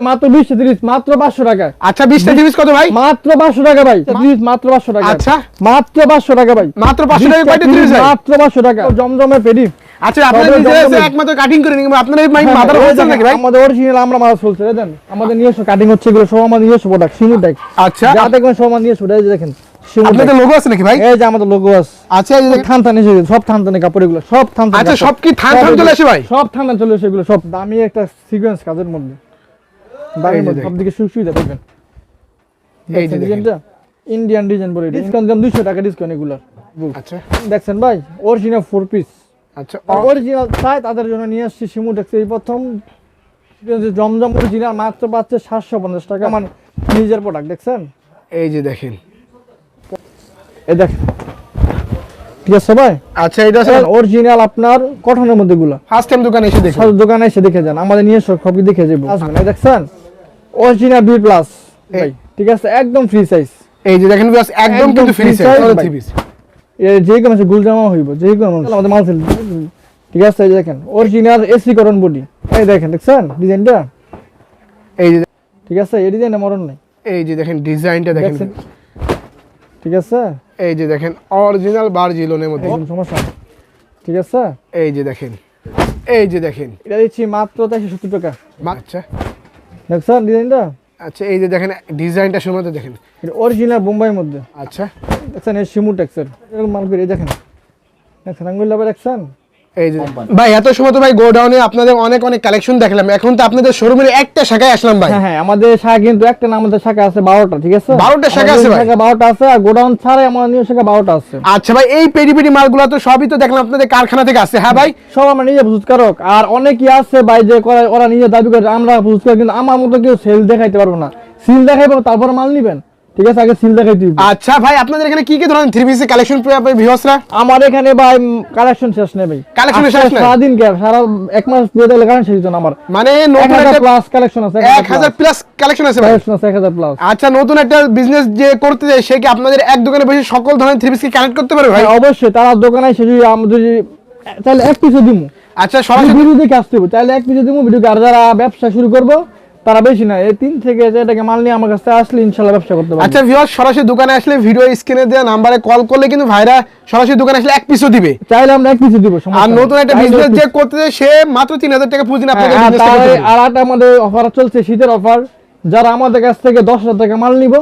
মাত্র বিশ তিরিশ মাত্র পাঁচশো টাকা। আচ্ছা বিশটা তিরিশ কত ভাই? মাত্র পাঁচশো টাকা ভাই তিরিশ মাত্র পাঁচশো টাকা। আচ্ছা। মাত্র পাঁচশো টাকা ভাই। মাত্র পাঁচশো টাকা কয়টা তিরিশ ভাই? মাত্র পাঁচশো টাকা। জমজমের পেডি আচ্ছা আপনারা নিজেরা একমাত্র কাটিং করে নিন আপনারা এই হ্যাঁ, মাদার এই নাকি ভাই? আমাদের অরিজিনাল আমরা মাছ চলছে দেন আমাদের নিজস্ব কাটিং হচ্ছে এগুলো সব আমাদের নিজস্ব প্রোডাক্ট আচ্ছা। যা দেখবেন সব আমার নিজস্ব এই দেখেন আপনাদের লোগো আছে নাকি ভাই? এই যে আমাদের লোগো আছে। আচ্ছা এই যে থান থান এসে সব থান থানে কাপড় এগুলো সব থান থান আচ্ছা সব কি থান থান চলে আসে ভাই? সব থান থান চলে আসে এগুলো সব। দামি একটা সিকোয়েন্স কাজের মধ্যে। এই মধ্যে। দেখেন। সব সুবিধা পাবেন এই যে দেখেন। ডিজাইনটা? ইন্ডিয়ান ডিজাইন বলে ডিসকাউন্ট দাম 200 টাকা ডিসকাউন্ট এগুলো আচ্ছা। দেখছেন ভাই? অরিজিনাল ফোর পিস আচ্ছা অরিজিনাল চাই তাদের জন্য নিয়ে আসছি শিমু টেক্স এই প্রথম যে জমজম অরিজিনাল মাত্র পাচ্ছে সাতশো পঞ্চাশ টাকা। মানে নিজের প্রোডাক্ট দেখছেন? এই যে দেখেন। এই দেখ ঠিক আছে ভাই? আচ্ছা এটা আছে অরিজিনাল আপনার কটনের মধ্যে গুলো। ফার্স্ট টাইম দোকানে এসে সব দোকানে এসে দেখে যান আমাদের নিয়ে সব সবই দেখে যাব। আসবেন এই দেখছেন? অরিজিনাল বি প্লাস ভাই ঠিক আছে? একদম ফ্রি সাইজ এই যে দেখেন একদম কিন্তু ফ্রি সাইজ যে কোনো গুলজামা হইব যে কোনো আমাদের মাল ঠিক আছে এই দেখেন অরিজিনাল এসি করন বডি এই দেখেন দেখছেন? ডিজাইনটা? এই যে ঠিক আছে এই ডিজাইনটা মরণ নাই। এই যে দেখেন ডিজাইনটা দেখেন? ঠিক আছে? এই যে দেখেন অরিজিনাল বারজিলোনের মধ্যে। কোনো সমস্যা। ঠিক আছে? এই যে দেখেন এই যে দেখেন। এটা দিচ্ছি মাত্র চারশো সত্তর টাকা আচ্ছা। দেখছেন ডিজাইনটা? আচ্ছা এই যে দেখেন ডিজাইনটা সময় দেখেন। এটা অরিজিনাল বোম্বাইয়ের মধ্যে। আচ্ছা। দেখছেন এই শিমু টেক্সের এরকম মাল করে দেখেন। দেখছেন আঙ্গুল লাভে দেখছেন? এই যে ভাই এত সময় তো ভাই গোডাউনে আপনাদের অনেক অনেক কালেকশন দেখলাম। এখন তো আপনাদের শোরুমের একটা শাখায় আসলাম ভাই। হ্যাঁ হ্যাঁ আমাদের শাখা কিন্তু একটা না আমাদের শাখা আছে বারোটা ঠিক আছে? 12টা শাখা আছে ভাই? বারোটা আছে আর গোডাউন ছাড়াই আমাদের নিউ শাখা বারোটা আছে। আচ্ছা ভাই এই পেডি পেডি মালগুলো তো সবই তো দেখলাম আপনাদের কারখানা থেকে আসছে। হ্যাঁ ভাই? সব আমরা নিজে প্রস্তুতকারক আর অনেকেই আছে ভাই যে করে ওরা নিজে দাবি করে আমরা প্রস্তুতকারক কিন্তু আমার মতো কেউ সেল দেখাইতে পারব না। সিল দেখাইবো তারপর মাল নিবেন। ঠিক আছে আগে সিল দেখাইতে হবে। আচ্ছা ভাই আপনাদের এখানে কি কি ধরনের থ্রি পিসের কালেকশন পেয়ে ভিউয়ার্সরা আমার এখানে ভাই কালেকশন শেষ নেই ভাই। Collection শেষ নাই? সারাদিন গ্যাপ সারা এক মাস দিলে কারণ শেষ আমার। মানে নতুন একটা প্লাস কালেকশন আছে এক হাজার প্লাস কালেকশন আছে ভাই? কালেকশন আছে এক হাজার প্লাস আচ্ছা নতুন একটা বিজনেস যে করতে যায় সে কি আপনাদের এক দোকানে বসে সকল ধরনের থ্রি পিস কি কানেক্ট করতে পারে ভাই? হ্যাঁ, অবশ্যই তারা দোকানে এসে যদি আমাদের তাহলে এক পিসে দিমু। আচ্ছা সরাসরি ভিডিও দেখে আসতে হবে তাহলে এক পিসে দিমু ভিডিও আর যারা ব্যবসা শুরু করব তারা বেশি না এই তিন থেকে এটাকে মাল নিয়ে আমার কাছে আসলে ইনশাল্লাহ ব্যবসা করতে পারবে। আচ্ছা ভিউয়ার সরাসরি দোকানে আসলে ভিডিও স্ক্রিনে দেওয়া নাম্বারে কল করলে কিন্তু ভাইরা সরাসরি দোকানে আসলে এক পিসও দিবে। চাইলে আমরা এক পিসও দিব আর নতুন একটা বিজনেস যে করতে সে মাত্র তিন হাজার টাকা পুঁজি না হ্যাঁ, আর business টা করতে তার- দিবে। আর একটা আমাদের অফার চলছে শীতের অফার যারা আমাদের কাছ থেকে দশ হাজার টাকা মাল নিব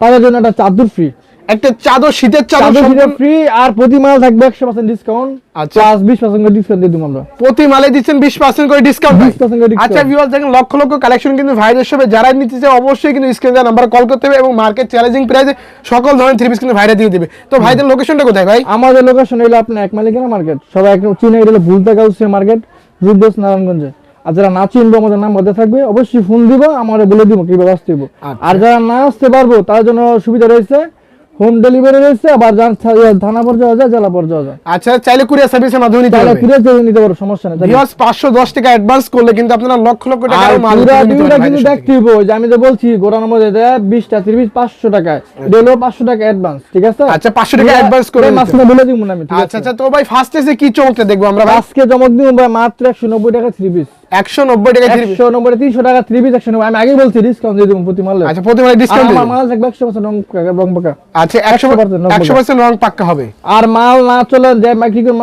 তাদের জন্য একটা চাদর ফ্রি একটা চাদর শীতের চাদর ফ্রি আর প্রতি মাল থাকবে একশো পার্সেন্ট ডিসকাউন্ট আচ্ছা। প্লাস বিশ পার্সেন্ট ডিসকাউন্ট দিয়ে দিব আমরা। প্রতি মালে দিচ্ছেন বিশ পার্সেন্ট করে ডিসকাউন্ট 20% করে আচ্ছা দেখেন লক্ষ লক্ষ কালেকশন কিন্তু যারা নিতে চায় অবশ্যই কিন্তু স্ক্রিনে দেওয়া নাম্বার কল করতে হবে এবং মার্কেট চ্যালেঞ্জিং প্রাইসে সকল ধরনের থ্রি পিস কিন্তু দিয়ে দেবে। তো ভাইদের লোকেশনটা কোথায় ভাই? আমাদের লোকেশন হলো আপনার এক মালিকানা মার্কেট সবাই একদম চিনে গেলে ভুলতে গাউসিয়া মার্কেট রূপদাস নারায়ণগঞ্জে। আর যারা না চিনবো আমাদের নাম মধ্যে থাকবে অবশ্যই ফোন দিব আমরা বলে দিব কীভাবে আসতে আচ্ছা। আর যারা না আসতে পারব তার জন্য সুবিধা রয়েছে হোম ডেলিভারি রয়েছে আবার থানা পর্যায়ে যায় জেলা পর্যায়ে যায়। আচ্ছা চাইলে কুরিয়ার সার্ভিসের মাধ্যমে নিতে পারবে। কুরিয়ার চেয়ে নিতে পারব সমস্যা নেই ভিউয়ার্স 510 টাকা অ্যাডভান্স করলে কিন্তু আপনারা লক্ষ লক্ষ টাকা মাল পুরা কিন্তু। দেখতে হইব যে আমি তো বলছি গোড়ানোর মধ্যে দেয় বিশটা ত্রিশ পাঁচশো টাকায় ডেলো পাঁচশো টাকা অ্যাডভান্স ঠিক আছে? আচ্ছা, 500 টাকা advance করে নিতে মাঝখানে বলে দিব না আমি আচ্ছা আচ্ছা তো ভাই ফার্স্ট এসে কি চমকটা দেখব আমরা আজকে চমক দিব ভাই মাত্র একশো নব্বই টাকা থ্রি পিস 190 টাকা একশো নব্বই তিনশো টাকা থ্রি পিস একশো নব্বই। আমি আগে বলছি ডিসকাউন্ট দিয়ে দেবো প্রতি মালে আচ্ছা প্রতি মালে আর ডিসকাউন্ট আমার মাল থাকবে একশো পার্সেন্ট রং পাকা আচ্ছা 100 100% 100% রং পাক্কা হবে। আর মাল না চলে যে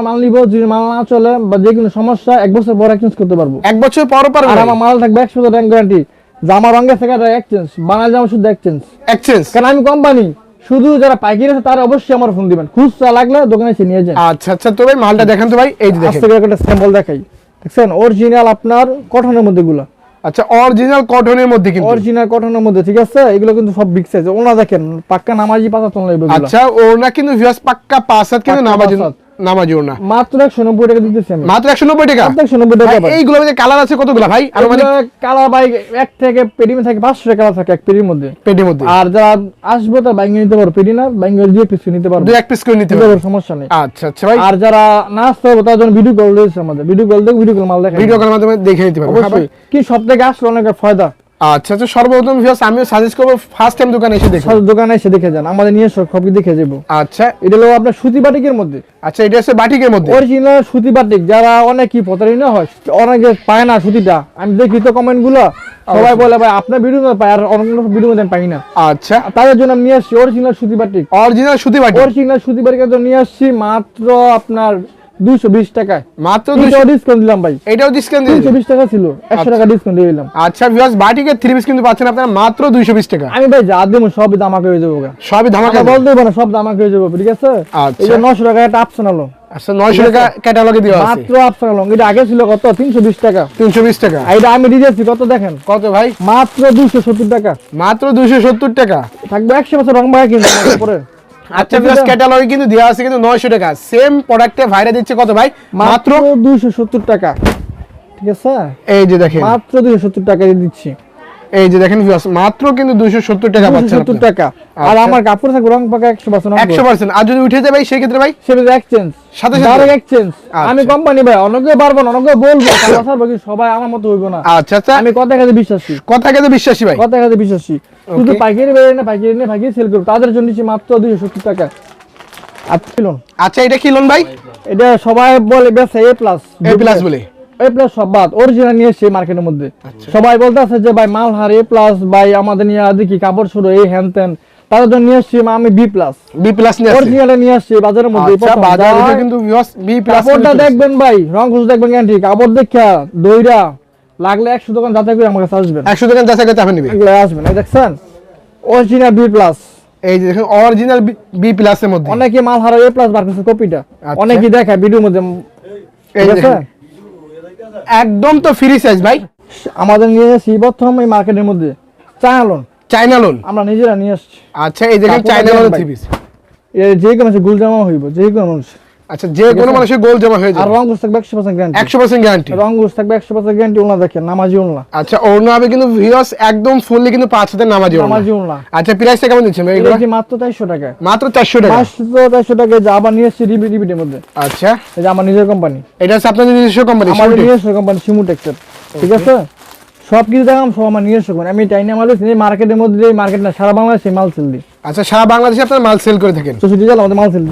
মাল নিব যদি মাল না চলে বা যে কোনো সমস্যা এক বছর পর এক্সচেঞ্জ করতে পারব। এক বছর পর আর আমার মাল থাকবে একশো রং গ্যারান্টি জামা রঙের থেকে এক্সচেঞ্জ বানাল জামা শুধু এক্সচেঞ্জ এক্সচেঞ্জ কারণ আমি কোম্পানি শুধু যারা পাইকারি আছে তারা অবশ্যই আমার ফোন দিবেন। খুচরা লাগলে দোকানে এসে নিয়ে যান। আচ্ছা আচ্ছা তো ভাই মালটা দেখান তো ভাই এই দেখেন। একটা স্যাম্পল দেখাই। দেখছেন? অরিজিনাল আপনার কটনের মধ্যে গুলা আচ্ছা অরিজিনাল কটনের মধ্যে কিন্তু। অরিজিনাল কটনের মধ্যে ঠিক আছে? এগুলো কিন্তু সব বিগ সাইজ ওনা দেখেন পাক্কা নামাজি পাতা তোলা লাগবে আচ্ছা ওনা কিন্তু ভিউয়ার্স পাক্কা পাঁচ হাত কিন্তু নামাজি পাঁচ হাত। মাত্র একশো নব্বই টাকা দিতেছি আমি। মাত্র 190 টাকা? একশো নব্বই টাকা এইগুলো যে কালার আছে কতগুলো ভাই? আর মানে কালার বাইক এক থেকে পেডিমে থাকে পাঁচশো টাকা কালার থাকে এক পেডির মধ্যে। পেটের মধ্যে। আর যারা আসবে তারা বাইঙ্গে নিতে পারো পেডি না বাইঙ্গে নিতে পারব। দুই এক পিস করে নিতে সমস্যা নেই। আচ্ছা আচ্ছা ভাই। আর যারা না আসতে পারব তার জন্য ভিডিও কল রয়েছে আমাদের। ভিডিও কল দেখো ভিডিও কল মাল দেখা ভিডিও কলের মাধ্যমে দেখে নিতে পারব। হ্যাঁ অবশ্যই কি সব থেকে আসলে অনেক ফায়দা? আচ্ছা আচ্ছা সর্বপ্রথম ভিউয়ার্স আমিও সাজেস্ট করব ফার্স্ট টাইম দোকানে এসে দেখুন দোকানে এসে দেখে যান আমাদের নিয়ে সব সবই দেখে যাব। আচ্ছা। এটা হলো আপনার সুতি বাটিকের মধ্যে। আচ্ছা এটা হচ্ছে বাটিকের মধ্যে? অরিজিনাল সুতি বাটিক যারা অনেকই প্রতারিত হয় অনেকে পায় না সুতিটা। আমি দেখি তো কমেন্টগুলো সবাই বলে ভাই আপনার ভিডিও পাই আর অন্য ভিডিও মধ্যে পাই না। আচ্ছা। তাদের জন্য আমি নিয়ে আসছি অরিজিনাল সুতি বাটিক। অরিজিনাল সুতি বাটি অরিজিনাল সুতি বাটিকের জন্য নিয়ে আসছি মাত্র আপনার দুইশো বিশ টাকায়। মাত্র দুশো দুইশো ডিসকাউন্ট দিলাম ভাই। এটাও ডিসকাউন্ট দিয়ে দুইশো টাকা ছিল একশো টাকা ডিসকাউন্ট দিয়ে দিলাম। আচ্ছা ভিউয়ার্স বাটিকের থ্রি পিস কিন্তু পাচ্ছেন আপনারা মাত্র দুইশো বিশ টাকা। আমি ভাই যা দেবো সবই দামাকে হয়ে যাব সবই ধামাকা আমরা বলতে না সব দামাকে হয়ে যাব ঠিক আছে? আচ্ছা। এই যে নশো টাকা একটা আপশন আলো আচ্ছা নয়শো টাকা ক্যাটালগে দেওয়া আছে। মাত্র আপশন আলো এটা আগে ছিল কত? তিনশো বিশ টাকা। তিনশো বিশ টাকা। আর এটা আমি দিয়েছি কত দেখেন? কত ভাই? মাত্র দুইশো সত্তর টাকা। মাত্র দুইশো সত্তর টাকা। থাকবে একশো বছর রং ভাই কিন্তু আচ্ছা ভিউয়ার্স ক্যাটালগে কিন্তু দেওয়া আছে কিন্তু নয়শো টাকা। সেম প্রোডাক্টে ভাইরা দিচ্ছে কত ভাই? মাত্র মাত্র দুইশো সত্তর টাকা। ঠিক আছে? এই যে দেখেন। মাত্র দুইশো সত্তর টাকা দিয়ে দিচ্ছি। এই যে দেখেন মাত্র কিন্তু দুইশো সত্তর টাকা পাচ্ছেন সত্তর টাকা। আর আচ্ছা। আমার কাপড় থাকবে রং পাকা একশো বছর একশো পার্সেন্ট আর যদি উঠে যায় ভাই সেই ক্ষেত্রে ভাই সেটা এক্সচেঞ্জ সাথে সাথে? এক্সচেঞ্জ আচ্ছা। আমি কোম্পানি ভাই অনেকে পারব না অনেকে বলব কালা ছাড়বো সবাই আমার মতো হইবো না। আচ্ছা আচ্ছা। আমি কথা কাছে বিশ্বাসী। কথা কিন্তু বিশ্বাসী ভাই। কথা কাছে বিশ্বাসী। শুধু. পাইকারি বেড়ে না পাইকারি নিয়ে পাইকারি সেল করব তাদের জন্য মাত্র দুইশো সত্তর টাকা। আচ্ছা এটা কি লোন ভাই? এটা সবাই বলে বেশ এ প্লাস এ প্লাস বলে। এ প্লাস সব বাদ অরিজিনাল নিয়ে এসছে মার্কেটের মধ্যে। সবাই বলতে আছে যে ভাই মাল হার এ প্লাস ভাই আমাদের নিয়ে দেখি কাপড় শুরু এই হ্যান ত্যান। তাদের জন্য নিয়ে এসছি আমি বি প্লাস বি প্লাস নিয়ে অরিজিনাল নিয়ে আসছি বাজারের মধ্যে আচ্ছা বাজারে কিন্তু বি প্লাস কাপড়টা দেখবেন ভাই রং খুঁজ দেখবেন গ্যারান্টি কাপড় দেখা দইরা লাগলে একশো দোকান যাতে করে আমার কাছে আসবেন। 100 টাকা যাচাই আপনি আসবেন এই দেখছেন? অরিজিনাল বি প্লাস এই যে দেখেন অরিজিনাল বি প্লাস এর মধ্যে। অনেকে মাল হারা এ প্লাস বার করছে কপিটা আচ্ছা। অনেকে দেখায় ভিডিওর মধ্যে। এই দেখেন। একদম তো ফ্রি সাইজ ভাই। আমাদের নিয়ে এসেছি প্রথম এই মার্কেটের মধ্যে চায়না লোন চায়না লোন আমরা নিজেরা নিয়ে আসছি। আচ্ছা এই দেখেন চায়না লোন থ্রি পিস এই যে কোনো মানুষের গুল জামা হইব যে কোনো মানুষ আচ্ছা যে কোনো মানুষের গোল জমা হয়ে আর রং থাকবে একশো পার্সেন্ট গ্যারান্টি 100% গ্যারান্টি রং থাকবে একশো পার্সেন্ট গ্যারান্টি ওনা দেখেন নামাজি আচ্ছা হবে কিন্তু ভিউয়ার্স একদম ফুললি কিন্তু পাঁচ হাজার নামাজি। নামাজি আচ্ছা প্রাইসটা কেমন দিচ্ছেন ভাই এগুলো? মাত্র চারশো টাকা। মাত্র 400 টাকা। পাঁচশো চারশো টাকা যা আবার মধ্যে। আচ্ছা। যে আমার নিজের কোম্পানি এটা হচ্ছে আপনাদের নিজস্ব কোম্পানি আমাদের নিজস্ব কোম্পানি সিমু ঠিক আছে? সব কিছু দেখাম সব আমার নিজস্ব কোম্পানি আমি টাইনে মাল মার্কেটের মধ্যে এই মার্কেট না সারা বাংলাদেশে মাল সেল দিই। আচ্ছা সারা বাংলাদেশে আপনারা মাল সেল করে থাকেন। চৌষট্টি জেলা আমাদের মাল সেল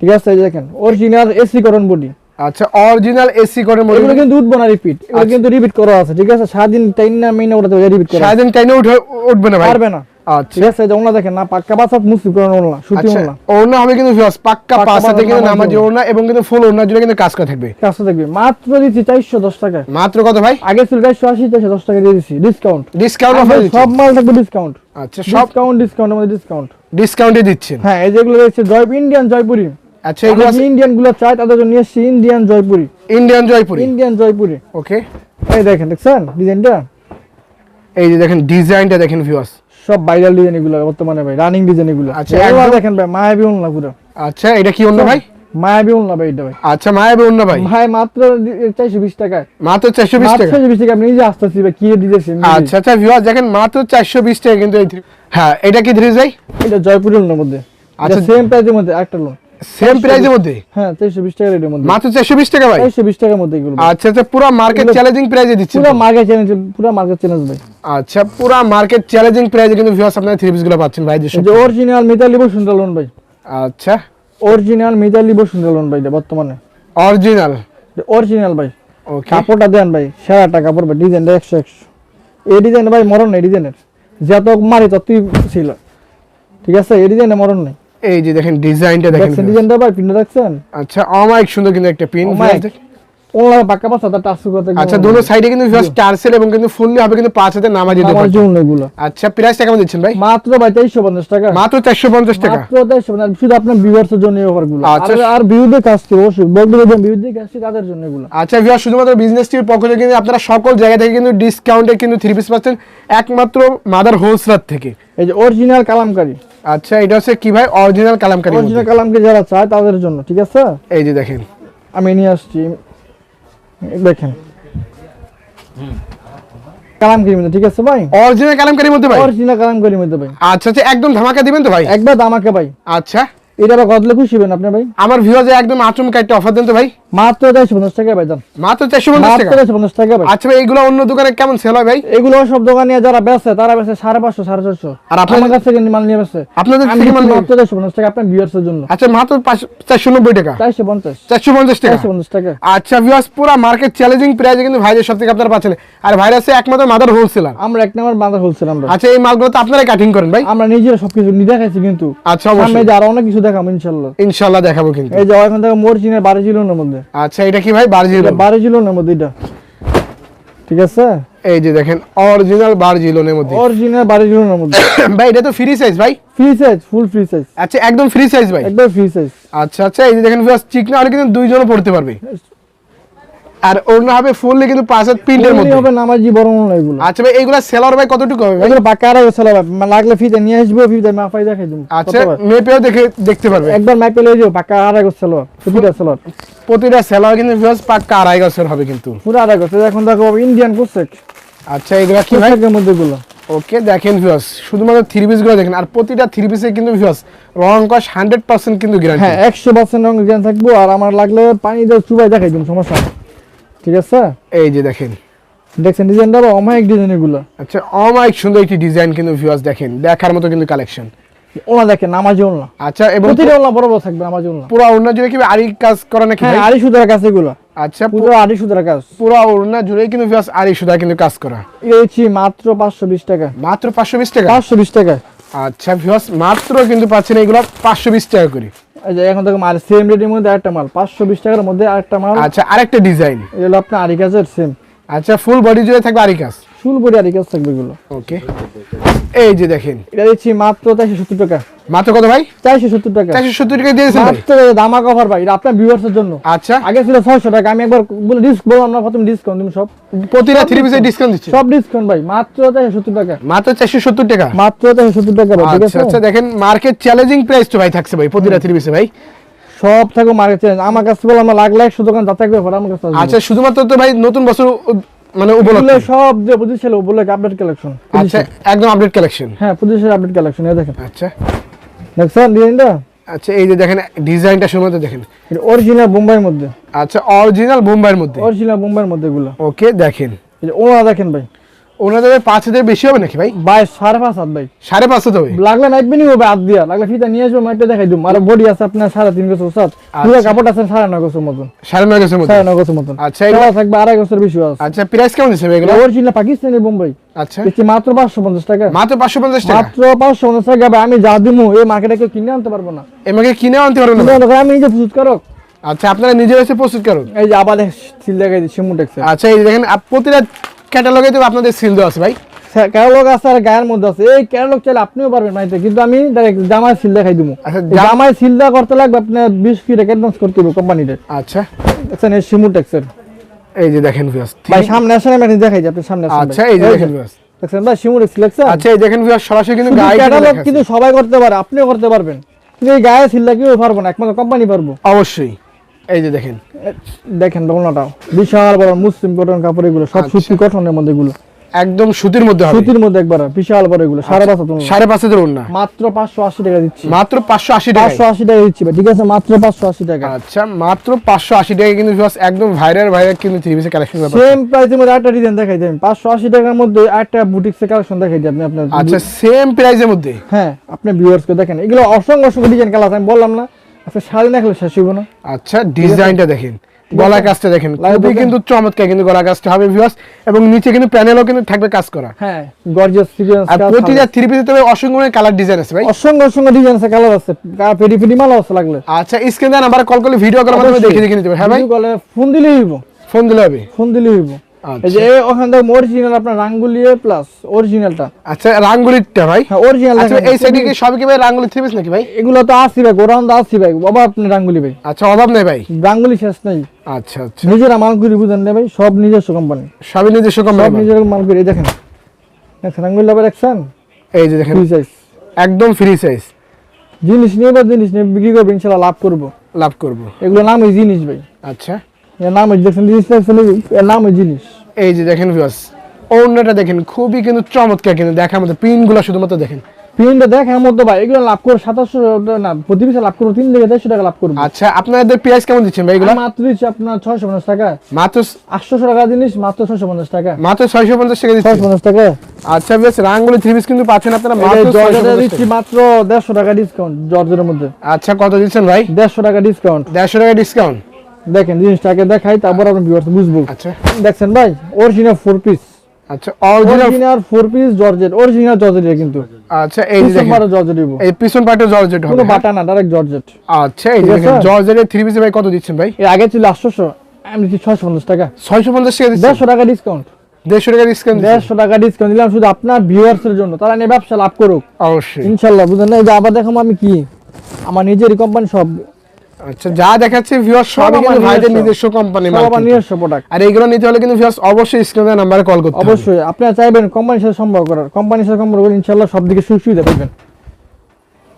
ঠিক আছে দেখেন অরিজিনাল এসি করন বডি আচ্ছা অরিজিনাল এসি করে মডেল এগুলো কিন্তু উঠবো না রিপিট এগুলো আচ্ছা। কিন্তু রিপিট করা আছে ঠিক আছে? সারাদিন টাইম না মেইন ওটাতে রিপিট করা। সারাদিন টাইনে উঠে উঠবে না ভাই। পারবে না। আচ্ছা। ঠিক আছে ওনা দেখেন না পাক্কা মুসলিম করেন ওনা সুতি আচ্ছা ওনা হবে কিন্তু পাক্কা পাক্কা পাঁচ হাতে কিন্তু নামাজি নামাজি ওড়না। ওড়না এবং কিন্তু ফুল ওড়না জুড়ে কিন্তু কাজ করা থাকবে। কাজটা দেখবি মাত্র দিচ্ছি চারশো দশ টাকা মাত্র কত ভাই? আগে ছিল চারশো আশি চারশো দশ টাকা দিয়ে দিচ্ছি। ডিসকাউন্ট ডিসকাউন্ট অফার সব মাল থাকবে ডিসকাউন্ট আচ্ছা সব ডিসকাউন্ট ডিসকাউন্ট আমাদের ডিসকাউন্ট ডিসকাউন্টে দিচ্ছেন। হ্যাঁ এই যেগুলো রয়েছে জয় ইন্ডিয়ান জয়পুরি। আচ্ছা এগুলো ইন্ডিয়ানগুলো চাই তাদের জন্য নিয়ে এসছি Indian Jaipuri. Indian Jaipuri? Indian Jaipuri. Okay. এই দেখেন দেখছেন ডিজাইনটা? এই যে দেখেন ডিজাইনটা দেখেন ভিউয়ার্স সব ভাইরাল ডিজাইন এগুলো বর্তমানে ভাই রানিং ডিজাইন এগুলো। আচ্ছা, এগুলো দেখেন ভাই মায়াবী উনলা পুরো। আচ্ছা এটা কি অন্য ভাই? মায়াবী উনলা ভাই এটা ভাই। আচ্ছা মায়াবী অন্য ভাই। ভাই মাত্র চারশো বিশ টাকায়। মাত্র চারশো বিশ মাত্র টাকা। চারশো বিশ টাকা আপনি নিজে আসতেছি ভাই কি দিতেছি আচ্ছা আচ্ছা ভিউয়ার্স দেখেন মাত্র চারশো বিশ টাকা কিন্তু এই হ্যাঁ এটা কি থ্রি ভাই? এটা জয়পুরি উনলার মধ্যে। আচ্ছা। আচ্ছা সেম প্রাইসের মধ্যে একটা লোন সেম প্রাইসের মধ্যে? হ্যাঁ চারশো বিশ টাকা রেটের মধ্যে। মাত্র চারশো বিশ টাকা ভাই? চারশো বিশ টাকার মধ্যে এগুলো আচ্ছা আচ্ছা পুরো মার্কেট চ্যালেঞ্জিং প্রাইসে দিচ্ছেন পুরো মার্কেট চ্যালেঞ্জ পুরো মার্কেট চ্যালেঞ্জ ভাই। আচ্ছা পুরো মার্কেট চ্যালেঞ্জিং প্রাইসে কিন্তু ভিউয়ার্স আপনারা থ্রি পিসগুলো পাচ্ছেন ভাই যে অরিজিনাল মিতালি বসুন্ধরা লোন ভাই। আচ্ছা। অরিজিনাল মিতালি বসুন্ধরা লোন ভাই বর্তমানে। অরিজিনাল অরিজিনাল ভাই। কাপড়টা দেন ভাই সেরাটা কাপড় ভাই ডিজাইনটা একশো একশো। এই ডিজাইন ভাই মরণ নেই ডিজাইনের। যত মারি ততই ছিল। ঠিক আছে এই ডিজাইনে মরণ নেই। এই যে দেখেন ডিজাইনটা দেখেন ডিজাইনটা ভাই পিনটা দেখছেন আচ্ছা অমাইক সুন্দর কিন্তু একটা পিন অমায়িক। ওনার পাঁচ হাজার আচ্ছা দুটো সাইডে কিন্তু এবং কিন্তু ফুললি হবে কিন্তু পাঁচ হাজার নামাজি আমার দোকান জন্য এগুলো। আচ্ছা প্রাইসটা কেমন দিচ্ছেন ভাই? মাত্র ভাই তেইশশো পঞ্চাশ টাকা। মাত্র চারশো পঞ্চাশ টাকা। মাত্র তেইশশো পঞ্চাশ শুধু আপনার ভিউয়ার্সের জন্য আচ্ছা। আর- কাজ করব বলতে ভিউতে কাজ তাদের জন্য এগুলো। আচ্ছা ভিউয়ার শুধুমাত্র বিজনেস টিভির পক্ষ থেকে কিন্তু আপনারা সকল জায়গা থেকে কিন্তু ডিসকাউন্টে কিন্তু থ্রি পিস পাচ্ছেন। একমাত্র মাদার হোলসেলার থেকে। এই যে অরিজিনাল কালামকারী। আচ্ছা এটা হচ্ছে কি ভাই? অরিজিনাল কালামকারী অরিজিনাল কালামকারী যারা চায় তাদের জন্য ঠিক আছে? এই যে দেখেন। আমি নিয়ে আসছি। দেখেন। কালামকারীর মধ্যে ঠিক আছে ভাই? অরিজিনাল কালামকারীর মধ্যে ভাই? অরিজিনাল কালামকারীর মধ্যে ভাই। আচ্ছা আচ্ছা একদম ধামাকা দিবেন তো ভাই? একবার ভাই। আচ্ছা। এটা খুশি হবেন আপনি ভাই? আমার ভিউয়ার্সে একদম আচমকা একটা অফার দেন তো ভাই। মাত্র চারশো পঞ্চাশ টাকা ভাই মাত্র চারশো পঞ্চাশ টাকা? ভাই। আচ্ছা ভাই এইগুলো অন্য দোকানে কেমন সেল হয় ভাই? এগুলো সব দোকানে যারা বেচে তারা বেচে সাড়ে পাঁচশো সাড়ে চারশো আর আমার কাছ থেকে মাল নিয়ে বেচে। আপনাদের মাত্র চারশো পঞ্চাশ টাকা আপনার ভিউয়ার্সের জন্য। আচ্ছা মাত্র চারশো নব্বই টাকা? চারশো পঞ্চাশ। চারশো পঞ্চাশ টাকা? চারশো পঞ্চাশ টাকা। আচ্ছা ভিউয়ার্স পুরো মার্কেট চ্যালেঞ্জিং প্রাইসে কিন্তু ভাইদের সব থেকে আপনারা পাচ্ছেন। আর ভাইরাসে একমাত্র মাদার হোলসেলার আমরা এক নম্বর বাজার হোলসেল আমরা। আচ্ছা এই মালগুলো তো আপনারাই কাটিং করেন ভাই। আমরা নিজেরা সবকিছু নিজে দেখাইছি কিন্তু। আচ্ছা অবশ্যই। আরও অনেক কিছু দেখাবো ইনশাল্লাহ। ইনশাল্লাহ দেখাবো কিন্তু। এই যে এখান থেকে মরচিনের বারো জিলোনের মধ্যে। আচ্ছা এটা কি ভাই? বার্জিল? এটা বারো জিলোনের মধ্যে এটা। ঠিক আছে? এই যে দেখেন অরিজিনাল বার্জিলনের মধ্যে। অরিজিনাল বারো জিলোনের মধ্যে। ভাই এটা তো ফ্রি সাইজ ভাই? Free size full free size আচ্ছা একদম ফ্রি সাইজ ভাই। একদম ফ্রি সাইজ আচ্ছা আচ্ছা এই যে দেখেন ভিউয়ার্স চিকনা আর কিন্তু দুইজনও পড়তে পারবে। আর অন্য হবে ফুললি কিন্তু পাঁচ হাত প্রিন্টের মধ্যে। হবে নামাজি বড় এগুলো। আচ্ছা ভাই এগুলা সেলার ভাই কতটুকু হবে এগুলো আর চলে লাগলে ফিতে নিয়ে আসব ফিতে মাফাই দেখাই দিব আচ্ছা মেপেও দেখে দেখতে পারবে। একবার লয়ে যাও আর চলো প্রতিটা চলো প্রতিটা সেলার কিন্তু ভিউয়ার্স পাক্কা আড়াই গছের হবে কিন্তু। পুরো আর আগো এখন দেখো ইন্ডিয়ান কোসেক আচ্ছা এগুলা কি ভাই? কোসেকের মধ্যে গুলো ওকে দেখেন ভিউয়ার্স শুধুমাত্র থ্রি পিসগুলো দেখেন। আর প্রতিটা থ্রি পিসে কিন্তু ভিউয়ার্স রং কস হান্ড্রেড পার্সেন্ট কিন্তু গ্যারান্টি হ্যাঁ একশো পার্সেন্ট রঙ জ্ঞান থাকব আর আমার লাগলে পানি দিয়ে চুবাই দেখাই দিন সমস্যা। ঠিক আছে? এই যে দেখেন। দেখছেন ডিজাইনটা বা অমায়িক ডিজাইন এগুলো। আচ্ছা অমাইক সুন্দর একটি ডিজাইন কিন্তু ভিউয়ার্স দেখেন দেখার মতো কিন্তু কালেকশন ওলা দেখেন নামাজি ওলা আচ্ছা এবং প্রতিটা ওলা বড় বড় থাকবে নামাজি ওলা পুরো ওড়না জুড়ে কি আরি কাজ করা নাকি হ্যাঁ? আড়ি সুতার কাছে এগুলো। আচ্ছা পুরো আড়ি সুতার কাজ। পুরো ওড়না জুড়ে কিন্তু ভিউয়ার্স আরি সুদা কিন্তু কাজ করা। হচ্ছে মাত্র পাঁচশো বিশ টাকা। মাত্র পাঁচশো বিশ টাকা? পাঁচশো বিশ টাকা। আচ্ছা ভিউয়ার্স মাত্র কিন্তু পাচ্ছেন এগুলো পাঁচশো বিশ টাকা করে। এই এখন দেখো মাল সেম রেটের মধ্যে একটা মাল পাঁচশো বিশ টাকার মধ্যে আরেকটা মাল। আচ্ছা আরেকটা ডিজাইন এগুলো আপনার আরিকাজের সেম আচ্ছা ফুল বডি জুড়ে থাকবে আরি কাজ ফুল করে আড়ি থাকবে এগুলো। ওকে এই যে দেখেন। এটা দিচ্ছি মাত্র চারশো সত্তর টাকা। মাত্র কত ভাই? চারশো সত্তর টাকা। চারশো সত্তর টাকা দিয়েছেন মাত্র দামা কভার ভাই এটা আপনার ভিউয়ার্সের জন্য। আচ্ছা। আগে ছিল ছয়শো টাকা আমি একবার বলে ডিস্ক বললাম না প্রথম ডিসকাউন্ট তুমি সব। প্রতিটা থ্রি পিসে ডিসকাউন্ট দিচ্ছে। সব ডিসকাউন্ট ভাই মাত্র চারশো সত্তর টাকা। মাত্র চারশো সত্তর টাকা? মাত্র চারশো সত্তর টাকা ভাই ঠিক আছে? আচ্ছা দেখেন মার্কেট চ্যালেঞ্জিং প্রাইস তো ভাই থাকছে ভাই প্রতিটা পিসে ভাই। সব থাকো মার্কেট আমার কাছে বললাম না লাখ লাখ দোকান আমার কাছে আচ্ছা শুধুমাত্র তো ভাই নতুন বছর মানে উপলক্ষে সব যে পজিশন উপলক্ষে আপডেট কালেকশন আচ্ছা একদম আপডেট কালেকশন হ্যাঁ পজিশন আপডেট কালেকশন এই দেখেন। আচ্ছা। দেখছেন ডিজাইনটা আচ্ছা এই যে দেখেন ডিজাইনটা শুধুমাত্র দেখেন। এটা অরিজিনাল বোম্বাইয়ের মধ্যে। আচ্ছা অরিজিনাল বোম্বাইয়ের মধ্যে। অরিজিনাল বোম্বাইয়ের মধ্যে গুলো ওকে দেখেন। ওনা দেখেন ভাই। ওনাদের পাঁচ হাজার বেশি হবে নাকি ভাই? সাড়ে পাঁচ হাত ভাই। সাড়ে হবে? লাগলে মাইপে নিব ভাই হাত দিয়া। লাগলে ফিতা নিয়ে আসব মাইপে দেখাই দিব। আর বডি আছে আপনার সাড়ে তিন বছর সাত পুরো কাপড় আছে সাড়ে নয় বছর মতন। সাড়ে নয় গেছের মধ্যে সাড়ে নয় বছর মতন। আচ্ছা, এগুলো- এগুলো থাকবে আড়াই বছর বেশি আছে। আচ্ছা প্রাইস কেমন দিচ্ছে এগুলো? অরিজিনাল পাকিস্তানি বোম্বাই। আচ্ছা। মাত্র টাকা। মাত্র পাঁচশো পঞ্চাশ টাকা? মাত্র আমি যা দিমু এই মার্কেটে কেউ কিনে আনতে পারব না। কিনে আনতে পারবেন না? পারব, আমি নিজে প্রস্তুত করো। আচ্ছা আপনারা নিজে এসে প্রস্তুত করুন। এই যে আবার সিল দেখাই দিচ্ছি মুটেক্সে আচ্ছা এই দেখেন প্রতিটা ক্যাটালগে তো আপনাদের সিল দেওয়া আছে ভাই। ক্যাটালগ আছে আর গায়ের মধ্যে আছে। এই ক্যাটালগ চাইলে আপনিও পারবেন মাইতে কিন্তু আমি ডাইরেক্ট জামায় সিল দেখাই দিব আচ্ছা, জামায় সিল দেওয়া করতে লাগবে আপনার বিশ ফিট অ্যাডভান্স করতে হবে কোম্পানিতে আচ্ছা। দেখছেন এই সিমুটেক্সের এই যে দেখেন ভিউয়ার্স ভাই সামনে আসেন আমি দেখাই আপনি সামনে আসেন আচ্ছা এই যে দেখেন যে, ভিউয়ার্স দেখছেন ভাই সিমুটেক্স লেখছেন আচ্ছা এই দেখেন ভিউয়ার্স সরাসরি কিন্তু গায়ে ক্যাটালগ কিন্তু সবাই করতে পারে আপনিও করতে পারবেন। কিন্তু এই গায়ে সিল কেউ পারব না একমাত্র কোম্পানি পারব। অবশ্যই। এই যে দেখেন। দেখেন বলনাটাও বিশাল বড় মুসলিম কটন কাপড় এগুলো সব আচ্ছা। সুতি কটনের মধ্যে এগুলো। একদম সুতির মধ্যে হবে। সুতির মধ্যে একবার বিশাল বড় এগুলো সাড়ে পাঁচ হাত ওড়না। সাড়ে পাঁচ হাজার ওড়না। মাত্র পাঁচশো আশি টাকা দিচ্ছি। মাত্র পাঁচশো আশি টাকা পাঁচশো আশি টাকা দিচ্ছি ঠিক আছে? মাত্র পাঁচশো আশি টাকা। আচ্ছা মাত্র পাঁচশো আশি টাকা কিন্তু একদম ভাইরাল ভাইরাল কিন্তু থ্রি পিসের কালেকশন সেম প্রাইসের মধ্যে একটা ডিজাইন দেখাই দেন। পাঁচশো আশি টাকার মধ্যে একটা বুটিক্সের কালেকশন দেখাই দিই আপনি আপনার আচ্ছা সেম প্রাইসের মধ্যে। হ্যাঁ আপনি ভিউয়ার্সকে দেখেন। এগুলো অসংখ্য অসংখ্য ডিজাইন কালার আমি বললাম না। আচ্ছা সাড়ে দেখলে শেষ হইব না। আচ্ছা ডিজাইনটা দেখেন। গলা কাজটা দেখেন। খুবই কিন্তু চমৎকার কিন্তু গলা কাজটা হবে ভিউয়ার্স এবং নিচে কিন্তু প্যানেলও কিন্তু থাকবে কাজ করা। হ্যাঁ গর্জিয়াস সিকোয়েন্স আর প্রতিটা থ্রি পিসে তবে অসংখ্য কালার ডিজাইন আছে ভাই। অসংখ্য অসংখ্য ডিজাইন আছে কালার আছে। পেডি পেডি মালা আছে লাগলে। আচ্ছা স্ক্রিনে নাম্বার কল করলে ভিডিও করার মাধ্যমে দেখে দেখে নিতে হ্যাঁ ভাই? কলে ফোন দিলেই হইব। ফোন দিলে হবে। ফোন দিলেই হইব। এই যে ওখান থেকে অরিজিনাল আপনার প্লাস অরিজিনালটা আচ্ছা রাঙ্গুলিটা ভাই? হ্যাঁ অরিজিনাল আচ্ছা এই সাইডে কি ভাই রাঙ্গুলি থ্রি পিস নাকি ভাই? এগুলো তো আসি ভাই গোরাউন্ড আসি ভাই বাবা আপনি রাঙ্গুলি ভাই। আচ্ছা অভাব নেই ভাই? রাঙ্গুলি শেষ নাই। আচ্ছা আচ্ছা। নিজেরা বুঝেন না ভাই সব নিজস্ব কোম্পানি সবই নিজস্ব সব নিজের মাল করি দেখেন। রাঙ্গুলি দেখছেন এই যে দেখেন ফ্রি সাইজ একদম ফ্রি সাইজ জিনিস নিয়ে বা জিনিস নিয়ে বিক্রি করব ইনশাল্লাহ লাভ করব। লাভ করব। এগুলো নাম ওই জিনিস ভাই। আচ্ছা। এর নাম দেখছেন এর নাম জিনিস। এই যে দেখেন ভিউয়ার্স ওড়নাটা দেখেন খুবই কিন্তু চমৎকার কিন্তু দেখার মতো পিন শুধুমাত্র দেখেন। প্রিন্ট দেখার মতো ভাই এগুলো লাভ করো সাতাশশো না প্রতি পিসে লাভ করব তিন থেকে দেড়শো টাকা লাভ করব। আচ্ছা আপনাদের প্রাইস কেমন দিচ্ছেন ভাই এগুলো? মাত্র দিচ্ছি আপনার ছয়শো পঞ্চাশ টাকা। মাত্র আটশোশো টাকা জিনিস মাত্র ছয়শো পঞ্চাশ টাকা। মাত্র ছয়শো পঞ্চাশ টাকা ছয়শো পঞ্চাশ টাকা। আচ্ছা বেশ রাঙ্গুলি থ্রি পিস কিন্তু পাচ্ছেন আপনারা মাত্র দিচ্ছি মাত্র দেড়শো টাকা ডিসকাউন্ট জর্জের মধ্যে। আচ্ছা কত দিচ্ছেন ভাই? দেড়শো টাকা ডিসকাউন্ট দেড়শো টাকা ডিসকাউন্ট দেখেন জিনিসটাকে দেখাই তারপর আপনি ভিউয়ার্স বুঝব। আচ্ছা। দেখছেন ভাই? অরিজিনাল ফোর পিস আচ্ছা original four piece georgette original georgette কিন্তু। আচ্ছা এই যে দেখেন। জর্জেট দিব। এই পিছন পার্টে জর্জেট হবে কোনো বাটা না ডাইরেক্ট জর্জেট আচ্ছা এই দেখেন জর্জেটের থ্রি পিসে ভাই কত দিচ্ছেন ভাই? এর আগে ছিল আটশোশো আমি দিচ্ছি ছয়শো পঞ্চাশ টাকা। ছয়শো পঞ্চাশ টাকা দিচ্ছেন। দেড়শো টাকা ডিসকাউন্ট দেড়শো টাকা ডিসকাউন্ট দেড়শো টাকা ডিসকাউন্ট দিলাম শুধু আপনার ভিউয়ার্স এর জন্য। তারা নিয়ে ব্যবসা লাভ করুক। অবশ্যই। ইনশাল্লাহ বুঝলেন না? এই যে আবার দেখাবো আমি কি। আমার নিজেরই কোম্পানি সব আচ্ছা যা দেখাচ্ছে ভিউয়ার সবই কিন্তু ভাইদের নিজস্ব। কোম্পানি আমার নিজস্ব প্রোডাক্ট আর এইগুলো নিতে হলে কিন্তু ভিউয়ার্স অবশ্যই স্ক্রিনে নাম্বারে কল করতে অবশ্যই আপনারা চাইবেন কোম্পানির সাথে সম্পর্ক করার। কোম্পানির সাথে সম্পর্ক করে ইনশাল্লাহ সব দিকে সুযোগ সুবিধা পাবেন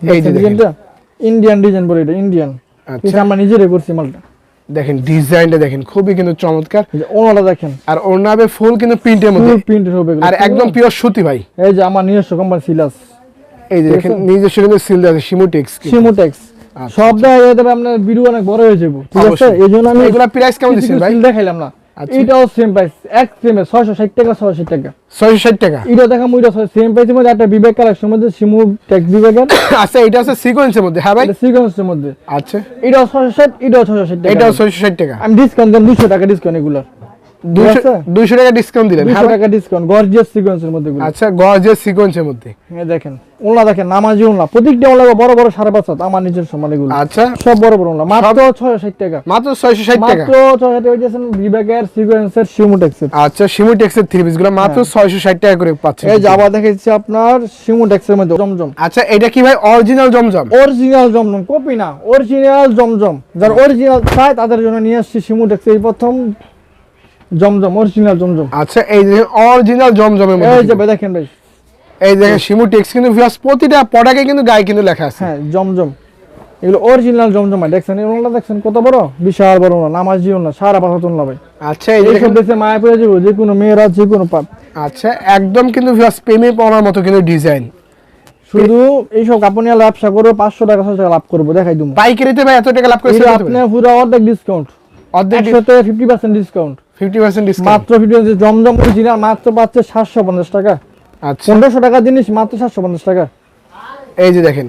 এই যে দেখেন। ডিজাইনটা ইন্ডিয়ান ডিজাইন বলে এটা ইন্ডিয়ান আচ্ছা। আমরা নিজেরাই করছি মালটা। দেখেন ডিজাইনটা দেখেন খুবই কিন্তু চমৎকার। ওনাটা দেখেন। আর ওর নামে ফুল কিন্তু প্রিন্টের মধ্যে। প্রিন্টের হবে আর একদম পিওর সুতি ভাই। এই যে আমার নিজস্ব কোম্পানি সিলাস এই যে দেখেন নিজস্ব কিন্তু সিল আছে সিমুটেক্স সিমোটেক্স সব দেখা যায় তবে আপনার ভিডিও অনেক বড় হয়ে যাবে। ঠিক আছে? এই জন্য আমি এগুলা প্রাইস কেমন দিচ্ছেন ভাই? দেখাইলাম না। আচ্ছা। এটাও সেম প্রাইস এক সেম ছয়শো ষাট টাকা ছয়শো ষাট টাকা। ছয়শো ষাট টাকা? এটা দেখাম ওইটা সেম প্রাইসের মধ্যে একটা বিবেক কালেকশন মধ্যে সিমু টেক্স বিবেকের আচ্ছা এটা আছে সিকোয়েন্সের মধ্যে হ্যাঁ ভাই? সিকোয়েন্সের মধ্যে। আচ্ছা। এটাও ছয়শো ষাট এটাও ছয়শো ষাট টাকা। এটাও ছয়শো ষাট টাকা। আমি ডিসকাউন্ট দেন দুশো টাকা ডিসকাউন্ট এগুলো দুশো আছে? দুশো টাকা ডিসকাউন্ট দিলেন হ্যাঁ? দুশো ভাই? টাকা ডিসকাউন্ট গর্জিয়াস সিকোয়েন্সের মধ্যে আচ্ছা গজের সিকোয়েন্সের মধ্যে। এই দেখেন ওলা দেখেন নামাজি ওলা প্রত্যেকটা ওলা বড় বড় সাড়ে পাঁচ হাত আমার নিজের সমান এগুলো। আচ্ছা। সব বড় বড় ওলা মাত্র ছয় টাকা। মাত্র টাকা। মাত্র ছয় টাকা দিয়েছেন বিবেকের সিকোয়েন্সের সিমুটেক্সের আচ্ছা সিমুটেক্সের থ্রি পিসগুলো মাত্র ছয়শো ষাট টাকা করে পাচ্ছেন। হ্যাঁ। এই যে দেখাচ্ছি আপনার সিমুটেক্সের মধ্যে জমজম। আচ্ছা এটা কি ভাই original Zamzam? Original Zamzam copy না অরিজিনাল জমজম। যারা অরিজিনাল চায় তাদের জন্য নিয়ে আসছি সিমুটেক্স এই প্রথম জমজম অরিজিনাল জমজম। আচ্ছা এই যে অরিজিনাল জমজমের মধ্যে এই যে ভাই দেখেন ভাই। এই দেখেন সিমুটেক্স কিন্তু ভিউয়ার্স প্রতিটা প্রোডাক্টে কিন্তু গায়ে কিন্তু লেখা আছে। হ্যাঁ জমজম। এগুলো অরিজিনাল জমজম দেখছেন এই দেখছেন কত বড়? বিশাল বড় ওনা নামাজি ওনা সারা পাতা তোলা ভাই। আচ্ছা এই দেখেন। দেশে মায়াপুরে যাব যে কোনো মেয়েরা যে কোনো পাপ। আচ্ছা একদম কিন্তু ভিউয়ার্স প্রেমে পড়ার মতো কিন্তু ডিজাইন শুধু এইসব কাপড় নিয়ে ব্যবসা করব পাঁচশো টাকা ছশো টাকা লাভ করব দেখাই তুমি পাইকারিতে ভাই এত টাকা লাভ করে এটা আপনার পুরো অর্ধেক ডিসকাউন্ট অর্ধেক একশোতে ফিফটি পার্সেন্ট ডিসকাউন্ট ডিসকাউন্ট মাত্র ফিফটি জমজম অরিজিনাল মাত্র পাচ্ছে সাতশো পঞ্চাশ টাকা। আচ্ছা। টাকা জিনিস মাত্র সাতশো পঞ্চাশ টাকা। এই যে দেখেন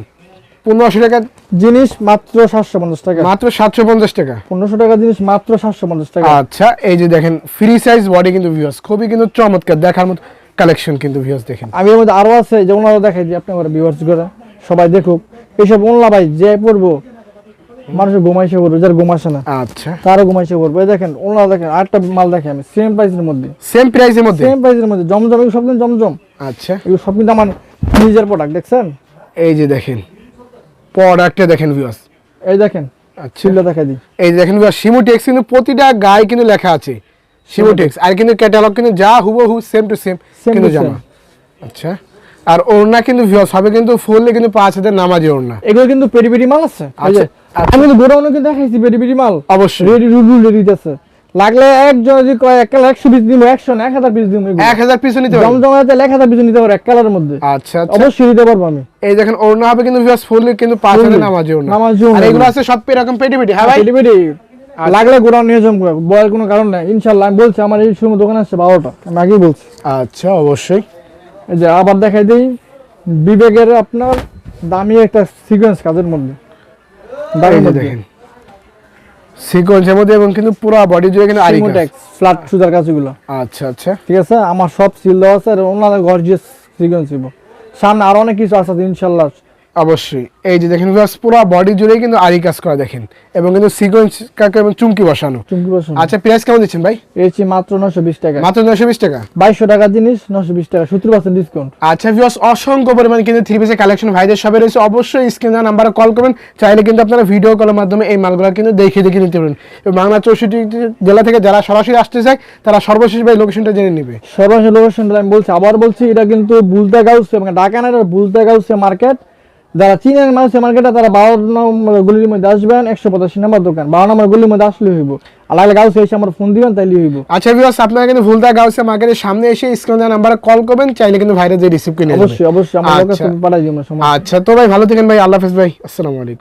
টাকা জিনিস মাত্র সাতশো পঞ্চাশ টাকা। মাত্র সাতশো পঞ্চাশ টাকা। পনেরোশো টাকা জিনিস মাত্র সাতশো পঞ্চাশ টাকা। আচ্ছা এই যে দেখেন ফ্রি সাইজ বডি কিন্তু ভিউয়ার্স খুবই কিন্তু চমৎকার দেখার মতো কালেকশন কিন্তু ভিউয়ার্স দেখেন। আমি এর মধ্যে আরও আছে যে ওনারা দেখাই দিই আপনার ভিউয়ার্স করে সবাই দেখুক। এইসব ওনলা ভাই যে পড়ব মানুষের ঘুমাইছে পড়ব যার ঘুমাসে না। আচ্ছা। তারও ঘুমাইছে পড়ব। দেখেন ওনলা দেখেন আরেকটা মাল দেখে আমি সেম প্রাইসের মধ্যে। সেম প্রাইসের মধ্যে? সেম প্রাইসের মধ্যে জমজম এগুলো সব কিন্তু জমজম। আচ্ছা। এগুলো সব কিন্তু আমার নিজের প্রোডাক্ট দেখছেন? এই যে দেখেন প্রোডাক্টটা দেখেন ভিউয়ার্স এই দেখেন আচ্ছা। দেখাই দিই। এই দেখেন ভিউয়ার্স সিমোটেক্স কিন্তু প্রতিটা গায়ে কিন্তু লেখা আছে। সিমোটেক্স আর কিন্তু ক্যাটালগ কিন্তু যা হুবহু সেম টু সেম কিন্তু জামা। আচ্ছা। আর ওড়না কিন্তু ভিউয়ার্স হবে কিন্তু ফুললে কিন্তু পাঁচ হাজার নামাজি ওড়না। এগুলো কিন্তু পেরি পেরি মাল আছে। আচ্ছা। আমি কিন্তু গোডাউনে কিন্তু দেখাইছি পেরি পেরি মাল। অবশ্যই। রেডি রুল রেডি আছে লাগলে একজন যদি কয় এক কালার একশো পিস দিব একশো না এক হাজার পিস দিব এক হাজার পিছু নিতে পারবেন জমজম আছে এক হাজার পিস নিতে পারো এক কালারের মধ্যে। আচ্ছা আচ্ছা। অবশ্যই নিতে পারব আমি। এই দেখেন ওড়না হবে কিন্তু ভিউয়ার্স ফুললে কিন্তু পাঁচ হাজার। নামাজি ওড়না। নামাজি। আর এগুলো। আছে সব এরকম পেটি পেটি হ্যাঁ ভাই? পেটি পেটি লাগলে গোডাউন নিয়ে জম বয়ের কোনো কারণ নাই। ইনশাল্লাহ আমি বলছি আমার এই সময় দোকান আসছে বারোটা আমি আগেই বলছি। আচ্ছা অবশ্যই। এই যে আবার দেখাই দিই বিবেকের আপনার দামি একটা সিকোয়েন্স কাজের মধ্যে। দেখেন। সিকোয়েন্সের মধ্যে এবং কিন্তু পুরো বডি জুড়ে কিন্তু আরি কাজ। ফ্ল্যাট সুতার কাজগুলো। আচ্ছা আচ্ছা। ঠিক আছে? আমার সব সিল দেওয়া আছে আর ওনাদের গর্জিয়াস সিকোয়েন্স দিব। সামনে আরও অনেক কিছু আছে ইনশাল্লাহ। অবশ্যই। এই যে দেখেন পুরো বডি জুড়েই কিন্তু আরি কাজ করা দেখেন। এবং কিন্তু সিকোয়েন্স কাকে এবং চুমকি বসানো। চুমকি বসুন। আচ্ছা প্রাইস কেমন দিচ্ছেন ভাই? এসি মাত্র নশো বিশ টাকা। মাত্র নয়শো বিশ টাকা? বাইশশো টাকার জিনিস নশো বিশ টাকা। সত্তর পার্সেন্ট ডিসকাউন্ট আচ্ছা ভিউয়ার্স অসংখ্য পরিমাণে কিন্তু থ্রি পিসের কালেকশন ভাইদের সবাই রয়েছে। অবশ্যই স্ক্রিনে নাম্বারে কল করবেন। চাইলে কিন্তু আপনারা ভিডিও কলের মাধ্যমে এই মালগুলো কিন্তু দেখে দেখে নিতে পারেন। এবং বাংলা চৌষট্টি জেলা থেকে যারা সরাসরি আসতে চায় তারা সর্বশেষ ভাই লোকেশনটা জেনে নেবে। সর্বশেষ লোকেশনটা আমি বলছি আবার বলছি এটা কিন্তু গাউস এবং ঢাকা না গাউসে মার্কেট যারা চীনের মানুষের মার্কেটে তারা বারো নম্বর গুলির মধ্যে আসবেন একশো পঁচাশি নম্বর দোকান। বারো নম্বর গুলির মধ্যে আসলে হইব। আর লাগলে গাউসে এসে আমার ফোন দিবেন তাইলে হইব। আচ্ছা বিবাস আপনারা কিন্তু ভুলতা গাউসে মার্কেটের সামনে এসে স্ক্রিন নাম্বারে কল করবেন চাইলে কিন্তু ভাইরে যে রিসিভ কিনে অবশ্যই অবশ্যই আমার কাছে লোকেশন পাঠাই দিব আচ্ছা তো ভাই ভালো থাকেন ভাই আল্লাহ হাফেজ ভাই আসসালামু আলাইকুম।